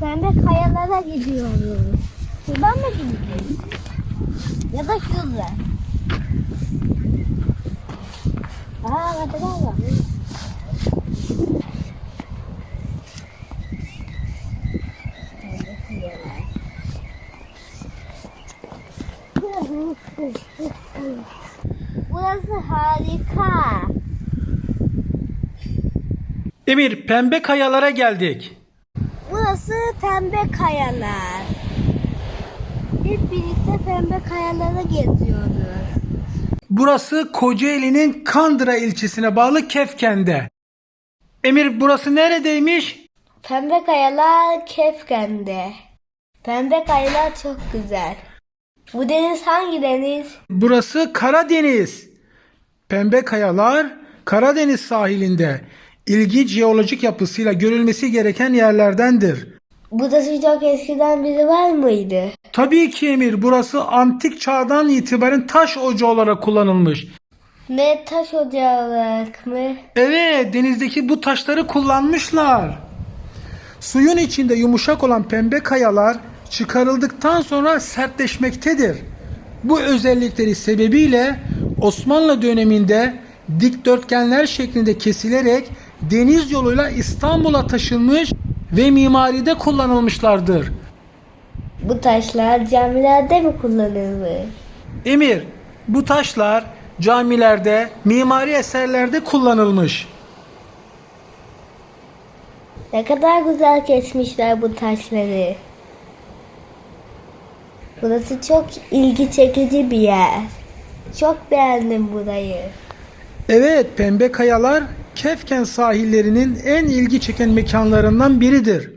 Pembe kayalara gidiyoruz. Şuradan mı gideceğiz? Ya da şurada. Aa kayalar var. Burası harika. Emir pembe kayalara geldik. Pembe kayalar. Hep birlikte pembe kayalara geziyoruz. Burası Kocaeli'nin Kandıra ilçesine bağlı Kefken'de. Emir burası neredeymiş? Pembe kayalar Kefken'de. Pembe kayalar çok güzel. Bu deniz hangi deniz? Burası Karadeniz. Pembe kayalar Karadeniz sahilinde ilginç jeolojik yapısıyla görülmesi gereken yerlerdendir. Burası çok eskiden biri var mıydı? Tabii ki Emir burası antik çağdan itibaren taş ocağı olarak kullanılmış. Ne taş ocağı olarak mı? Evet denizdeki bu taşları kullanmışlar. Suyun içinde yumuşak olan pembe kayalar çıkarıldıktan sonra sertleşmektedir. Bu özellikleri sebebiyle Osmanlı döneminde dikdörtgenler şeklinde kesilerek deniz yoluyla İstanbul'a taşınmış ve mimaride kullanılmışlardır. Bu taşlar camilerde mi kullanılır? Emir, bu taşlar camilerde, mimari eserlerde kullanılmış. Ne kadar güzel kesmişler bu taşları. Burası çok ilgi çekici bir yer. Çok beğendim burayı. Evet, Pembe Kayalar Kefken sahillerinin en ilgi çeken mekanlarından biridir.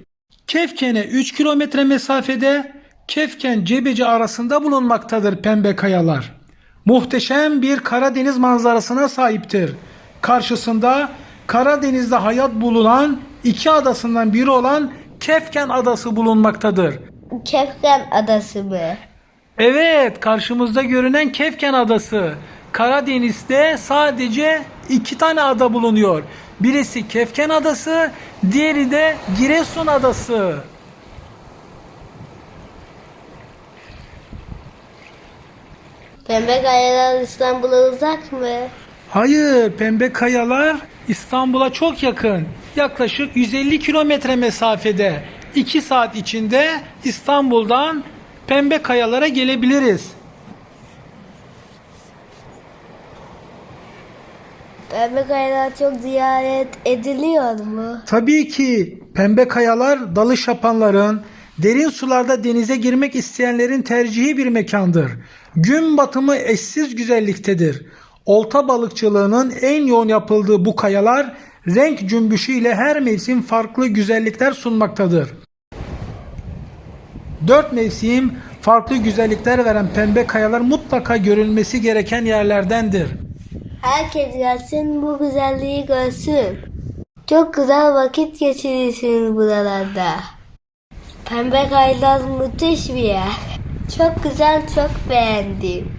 Kefken'e 3 kilometre mesafede Kefken Cebeci arasında bulunmaktadır Pembe Kayalar. Muhteşem bir Karadeniz manzarasına sahiptir. Karşısında Karadeniz'de hayat bulunan iki adasından biri olan Kefken Adası bulunmaktadır. Kefken Adası mı? Evet, karşımızda görünen Kefken Adası. Karadeniz'de sadece iki tane ada bulunuyor. Birisi Kefken Adası, diğeri de Giresun Adası. Pembe kayalar İstanbul'a uzak mı? Hayır, Pembe Kayalar İstanbul'a çok yakın. Yaklaşık 150 kilometre mesafede. 2 saat içinde İstanbul'dan Pembe Kayalara gelebiliriz. Pembe kayalar çok ziyaret ediliyor mu? Tabii ki pembe kayalar dalış yapanların, derin sularda denize girmek isteyenlerin tercihi bir mekandır. Gün batımı eşsiz güzelliktedir. Olta balıkçılığının en yoğun yapıldığı bu kayalar renk cümbüşü ile her mevsim farklı güzellikler sunmaktadır. Dört mevsim farklı güzellikler veren pembe kayalar mutlaka görülmesi gereken yerlerdendir. Herkes gelsin bu güzelliği görsün. Çok güzel vakit geçirirsiniz buralarda. Pembe kayalar müthiş bir yer. Çok güzel, çok beğendim.